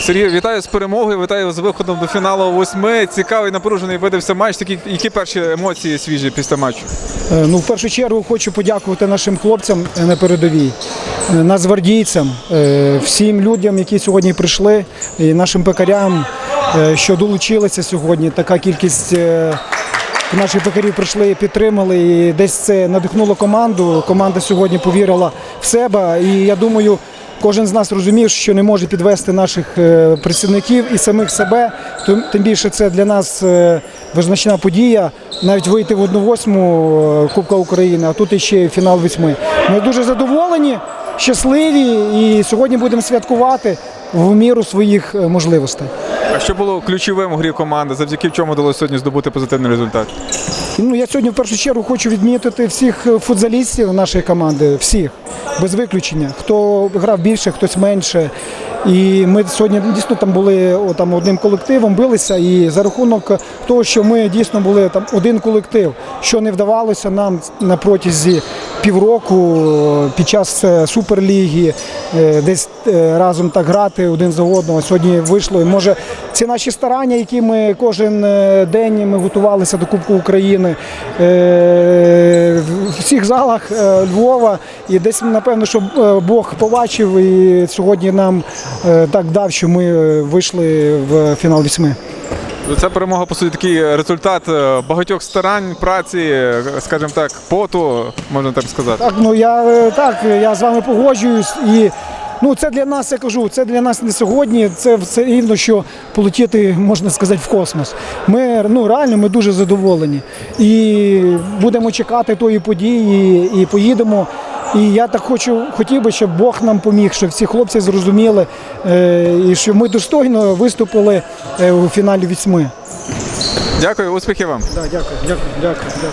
Сергій, вітаю з перемогою, вітаю з виходом до фіналу восьми. Цікавий напружений видався матч. Такі, які перші емоції свіжі після матчу? Е, Ну, в першу чергу хочу подякувати нашим хлопцям е, на передовій, е, нацгвардійцям, всім людям, які сьогодні прийшли, і нашим пекарям, що долучилися сьогодні. Така кількість наших пекарів прийшли і підтримали. І десь це надихнуло команду. Команда сьогодні повірила в себе. І я думаю. Кожен з нас розумів, що не може підвести наших е, працівників і самих себе. Тим, більше це для нас е, визначна подія. Навіть вийти в 1-8 е, Кубка України, а тут іще фінал восьми. Ми дуже задоволені, щасливі і сьогодні будемо святкувати в міру своїх можливостей. А що було ключовим у грі команди, завдяки чому вдалося сьогодні здобути позитивний результат? Ну, я сьогодні в першу чергу хочу відмітити всіх футзалістів нашої команди, всіх, без виключення. Хто грав більше, хтось менше. І ми сьогодні дійсно там були там, одним колективом, билися. І за рахунок того, що ми дійсно були там один колектив, що не вдавалося нам на протязі півроку е, під час е, суперліги, е, десь разом так грати один за одного. Сьогодні вийшло. І може ці наші старання, які ми кожен день ми готувалися до Кубку України в всіх залах Львова. І десь напевно, що Бог побачив і сьогодні нам так дав, що ми вийшли в фінал вісьми. Це перемога, по суті, такий результат е, багатьох старань, праці, е, скажімо так, поту, можна так сказати. Так, ну я е, так, я з вами погоджуюсь і. Ну, це для нас, я кажу, це для нас не сьогодні. Це все рівно, що полетіти, можна сказати, в космос. Ми ну реально ми дуже задоволені. І будемо чекати тої події, і поїдемо. І я так хочу, хотів би, щоб Бог нам поміг, щоб всі хлопці зрозуміли, е, і щоб ми достойно виступили е, у фіналі вісьми. Дякую, успіхів вам. Да, дякую, дякую, дякую, дякую.